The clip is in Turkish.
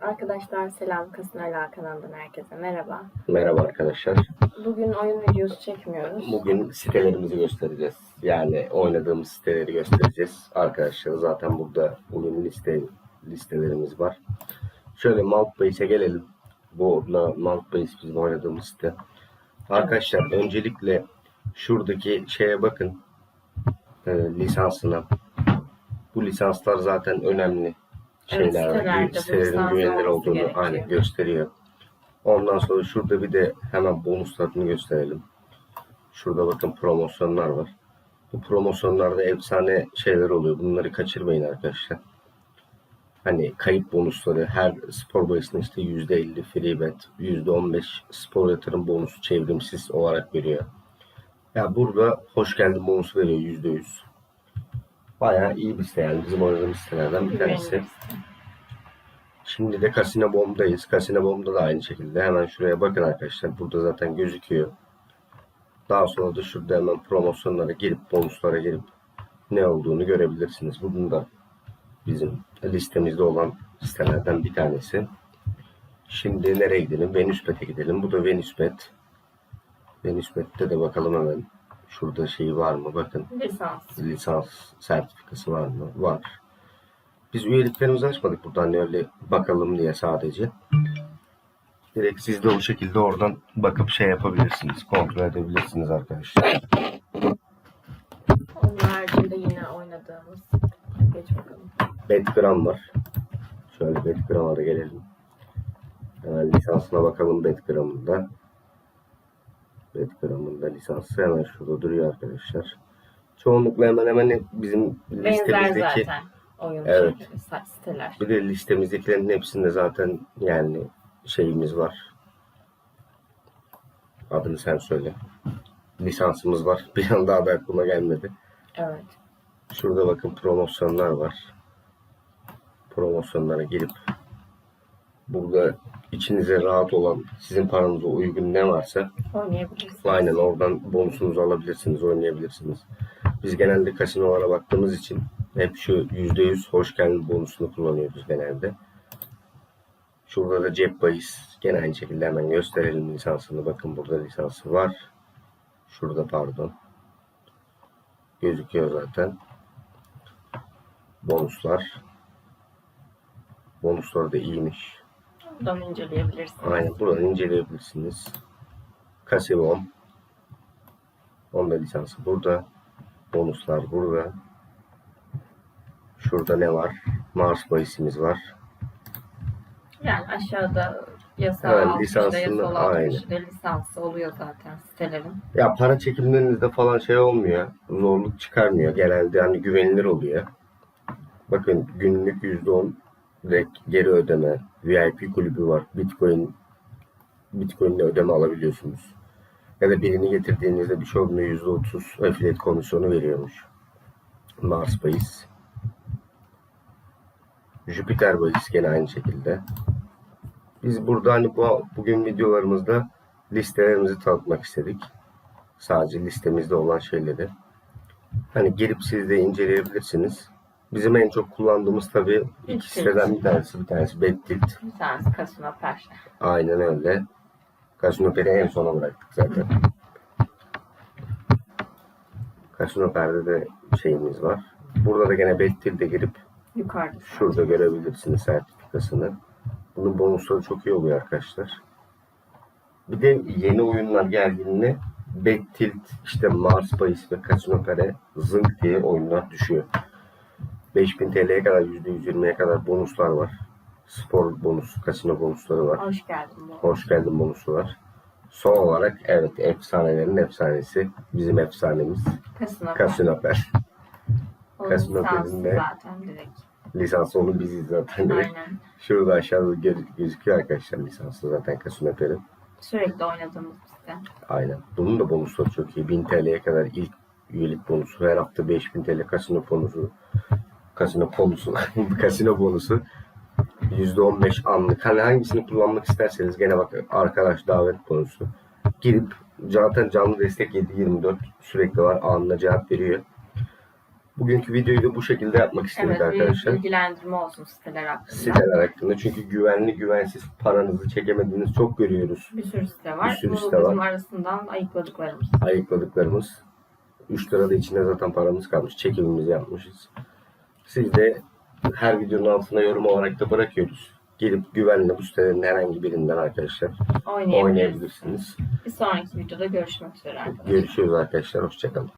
Arkadaşlar selam Kasın Ala kanalından herkese merhaba. Merhaba arkadaşlar. Bugün oyun videosu çekmiyoruz. Bugün sitelerimizi göstereceğiz. Yani oynadığımız siteleri göstereceğiz. Arkadaşlar zaten burada bugün liste listelerimiz var. Şöyle Maltbase'e gelelim. Bu Maltbase bizim oynadığımız site. Arkadaşlar öncelikle şuradaki şeye bakın. E, lisansına. Bu lisanslar zaten önemli Evet, şeyler. sitelerde bu Sitelerin olduğunu gerekiyor. aynen gösteriyor. Ondan sonra şurada bir de hemen bonuslarını gösterelim. Şurada bakın promosyonlar var. Bu promosyonlarda efsane şeyler oluyor. Bunları kaçırmayın arkadaşlar. Hani kayıp bonusları her spor bayisinde işte %50 free bet, %15 spor yatırım bonusu çevrimsiz olarak veriyor. Ya burada hoş geldin bonusu veriyor %100. Bayağı iyi bir site yani bizim oynadığımız sitelerden bir tanesi. Şimdi de Casino Bomb'dayız. Casino Bomb'da da aynı şekilde. Hemen şuraya bakın arkadaşlar. Burada zaten gözüküyor. Daha sonra da şurada hemen promosyonlara girip, bonuslara girip ne olduğunu görebilirsiniz. Bunun da bizim listemizde olan sitelerden bir tanesi. Şimdi nereye gidelim? Venüsbet'e gidelim. Bu da Venüsbet. Venüsbet'te de bakalım hemen. Şurada şey var mı? Bakın Lisans. lisans sertifikası var mı? Var. Biz üyeliklerimizi açmadık buradan öyle bakalım diye sadece. Direkt siz de o şekilde oradan bakıp şey yapabilirsiniz. Kontrol edebilirsiniz arkadaşlar. Onun haricinde yine oynadığımız. Geç bakalım. Betgram var. Şöyle Betgram'a da gelelim. Hemen lisansına bakalım Betgram'ın da. Betgram'ın da lisansı hemen şurada duruyor arkadaşlar. Çoğunlukla hemen hemen bizim Benzer listemizdeki zaten oyun Evet. sa- siteler. Bir de listemizdekilerin hepsinde zaten yani şeyimiz var. Adını sen söyle. Lisansımız var. Bir an daha da aklıma gelmedi. Evet. Şurada bakın promosyonlar var. Promosyonlara girip burada içinize rahat olan sizin paranıza uygun ne varsa Oynayabilirsiniz. aynen oradan bonusunuzu alabilirsiniz, oynayabilirsiniz. Biz genelde kasinolara baktığımız için hep şu %100 hoş geldin bonusunu kullanıyoruz genelde. Şurada da cep bahis. Gene aynı şekilde hemen gösterelim lisansını. Bakın burada lisansı var. Şurada pardon. Gözüküyor zaten. Bonuslar. Bonuslar da iyiymiş. Buradan inceleyebilirsiniz. Aynen buradan inceleyebilirsiniz. Kasibon. Onda lisansı burada. Bonuslar burada. Şurada ne var? Mars bahisimiz var. Yani aşağıda yasa Evet, altmışta, lisansını- aynen. altmışta lisansı oluyor zaten sitelerin. Ya para çekimlerinizde falan şey olmuyor. Zorluk çıkarmıyor. Genelde hani güvenilir oluyor. Bakın günlük %10 direkt geri ödeme. VIP kulübü var. Bitcoin Bitcoin'le ödeme alabiliyorsunuz. Ya da birini getirdiğinizde bir olmuyor. %30 affiliate komisyonu veriyormuş. Mars bahis. Jüpiter bahis gene aynı şekilde. Biz burada hani bu bugün videolarımızda listelerimizi tanıtmak istedik. Sadece listemizde olan şeyleri. Hani girip siz de inceleyebilirsiniz. Bizim en çok kullandığımız tabii iki Bettilt. siteden bir tanesi. Bir tanesi Bettilt. Bir tanesi Kasino Per. Aynen öyle. Casino Per'i en sona bıraktık zaten. Casino Per'de de şeyimiz var. Burada da gene Bettil'de girip Yukarıda. şurada görebilirsiniz sertifikasını. Bunun bonusları çok iyi oluyor arkadaşlar. Bir de yeni oyunlar geldiğinde Bettilt, işte Mars Bahis ve Casino Per'e zınk diye oyunlar düşüyor. 5000 TL'ye kadar %120'ye kadar bonuslar var. Spor bonus, kasino bonusları var. Hoş geldin. bu. Hoş geldin bonusu var. Son olarak evet efsanelerin efsanesi bizim efsanemiz Kasino Per. Casino Per. De- zaten direkt. Lisansı onu biziz zaten direkt. Aynen. Şurada aşağıda göz- gözüküyor arkadaşlar lisansı zaten Casino Per'in. Sürekli oynadığımız site. Aynen. Bunun da bonusları çok iyi. 1000 TL'ye kadar ilk üyelik bonusu. Her hafta 5000 TL kasino bonusu. Kasino bonusu. kasino bonusu. %15 anlık. Hani hangisini kullanmak isterseniz gene bak arkadaş davet bonusu. Girip zaten canlı destek 7-24 sürekli var. Anında cevap veriyor. Bugünkü videoyu da bu şekilde yapmak istedik Evet, arkadaşlar. bilgilendirme olsun siteler hakkında. Siteler hakkında. Çünkü güvenli güvensiz paranızı çekemediğiniz çok görüyoruz. Bir sürü site var. Bir sürü site bizim var. arasından ayıkladıklarımız. Ayıkladıklarımız. 3 lira da içinde zaten paramız kalmış. Çekimimizi yapmışız. Siz de her videonun altına yorum olarak da bırakıyoruz. Gelip güvenli bu sitelerin herhangi birinden arkadaşlar Oynayabiliriz. oynayabilirsiniz. Bir sonraki videoda görüşmek üzere arkadaşlar. Görüşürüz arkadaşlar. Hoşçakalın.